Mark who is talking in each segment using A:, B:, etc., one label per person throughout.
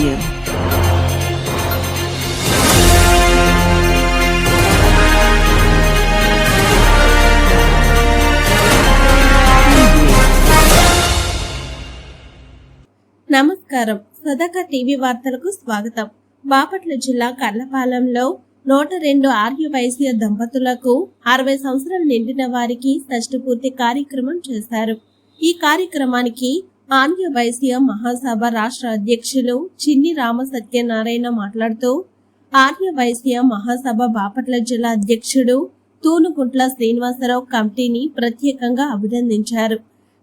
A: Media.
B: నమస్కారం. సదక TV వార్తలకు స్వాగతం. బాపట్ల జిల్లా కర్లపాలెంలో నూట రెండు ఆర్యవైశ్య దంపతులకు అరవై సంవత్సరాలు నిండిన వారికి షష్ఠపూర్తి కార్యక్రమం చేశారు. ఈ కార్యక్రమానికి ఆంధ్ర వైశ్య మహాసభ రాష్ట్ర అధ్యక్షులు చిన్ని రామ సత్యనారాయణ మాట్లాడుతూ ఆర్య వైశ్య మహాసభ బాపట్ల జిల్లా అధ్యక్షుడు తూనుకుంట్ల శ్రీనివాసరావు కమిటీని ప్రత్యేకంగా అభినందించారు.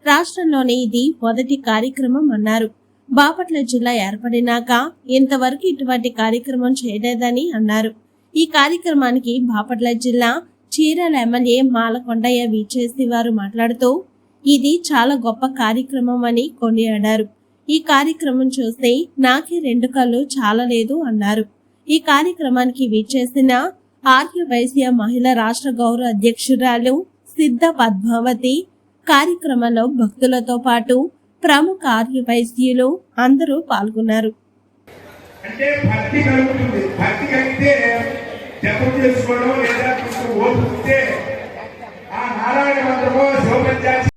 B: రాష్ట్రంలోనే ఇది మొదటి కార్యక్రమం అన్నారు. బాపట్ల జిల్లా ఏర్పడినాక ఇంతవరకు ఇటువంటి కార్యక్రమం చేయలేదని అన్నారు. ఈ కార్యక్రమానికి బాపట్ల జిల్లా చీరాల ఎమ్మెల్యే మాలకొండయ్య విచేసి వారు మాట్లాడుతూ ఇది చాలా గొప్ప కార్యక్రమం అని కొనియాడారు. ఈ కార్యక్రమం చూస్తే నాకే రెండు కళ్ళు చాలా లేదు అన్నారు. ఈ కార్యక్రమానికి విచ్చేసిన ఆర్య వైశ్య మహిళా రాష్ట్ర గౌరవ అధ్యక్షురాలు సిద్ధ పద్మావతి కార్యక్రమంలో భక్తులతో పాటు ప్రముఖ ఆర్య వైశ్యులు అందరూ పాల్గొన్నారు.
C: అంటే భక్తి కలుగుతుంది. భక్తి కలిగితే జపం చేసుకోవడం లేదా ఓపిస్తే ఆ నారాయణ మంత్రమో శివపంచాక్షి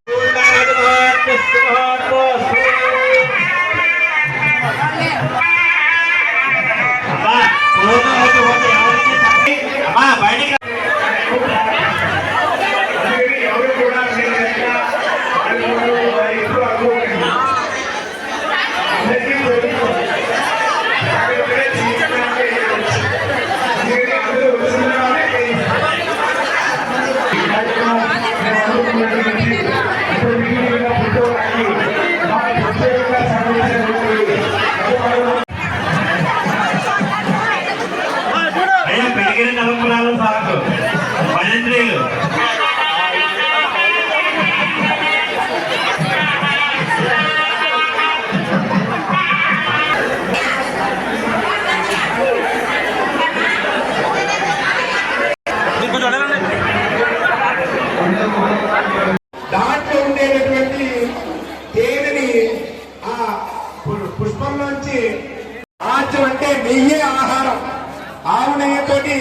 C: నెయ్యే ఆహారం. ఆవు నెయ్యితోటి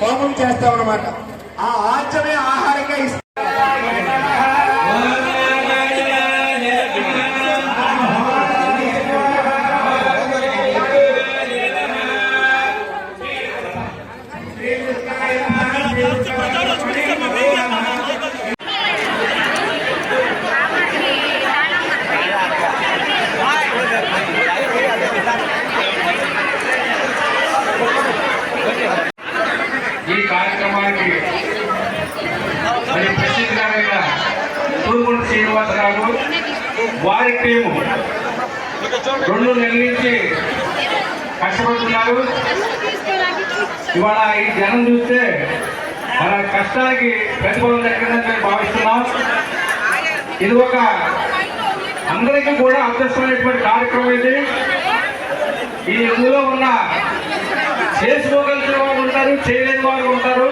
C: హోమం చేస్తామన్నమాట అనమాట ఆ ఆచమే ఆహారంగా ఇస్తాం ఈ కార్యక్రమానికి మరి ప్రసిద్ధమైన తూర్పుడు శ్రీనివాసరావు వారి టీము రెండు నెలల నుంచి కష్టపడుతున్నారు. ఇవాళ ఈ జనం చూస్తే మన కష్టానికి ప్రతిఫలం దక్కిందని భావిస్తున్నాం. ఇది ఒక అందరికీ కూడా అదృష్టమైనటువంటి కార్యక్రమం ఇది. ఈ ఇందులో ఉన్న చేసుకోగలిగిన వారు ఉంటారు చేయలేని వారు ఉంటారు.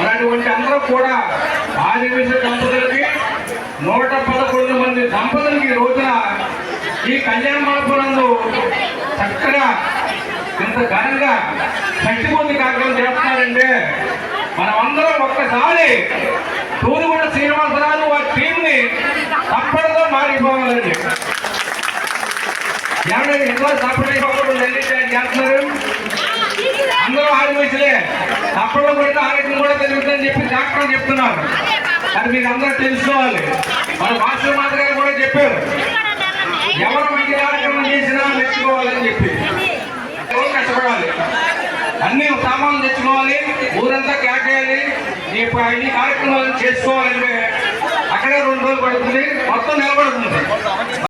C: అలాంటివంటి అందరూ కూడా ఆదివేశ దంపతులకి నూట పదకొండు మంది
D: దంపతులకి ఈ రోజున ఈ కళ్యాణ మండపంలో చక్కగా ఇంత ఘనంగా కట్టిపోతి కార్యక్రమం చేస్తున్నారంటే మనమందరం ఒక్కసారి తూరుగొండ శ్రీనివాసరాజు వారి టీంని తప్పటితో మారిపోవాలండి ఏమంటే ఇంట్లో తప్పని చేస్తున్నారు? అందరూ ఆరు వయసులే. తప్పలో పడితే ఆరోగ్యం కూడా తెలుగుతుందని చెప్పి డాక్టర్లు చెప్తున్నారు. అది మీరు అందరూ తెలుసుకోవాలి. మన మాస్టర్ మాత గారు కూడా చెప్పారు. ఎవరు మంచి కార్యక్రమం చేసినా మెచ్చుకోవాలని చెప్పి. ఎవరు కష్టపడాలి? అన్ని సామాన్లు తెచ్చుకోవాలి. ఊరంతా కేటాయాలి ఈ ప- ఈ కార్యక్రమాలను చేసుకోవాలంటే అక్కడే రెండు రోజులు పడుతుంది. మొత్తం నిలబడుతుంది.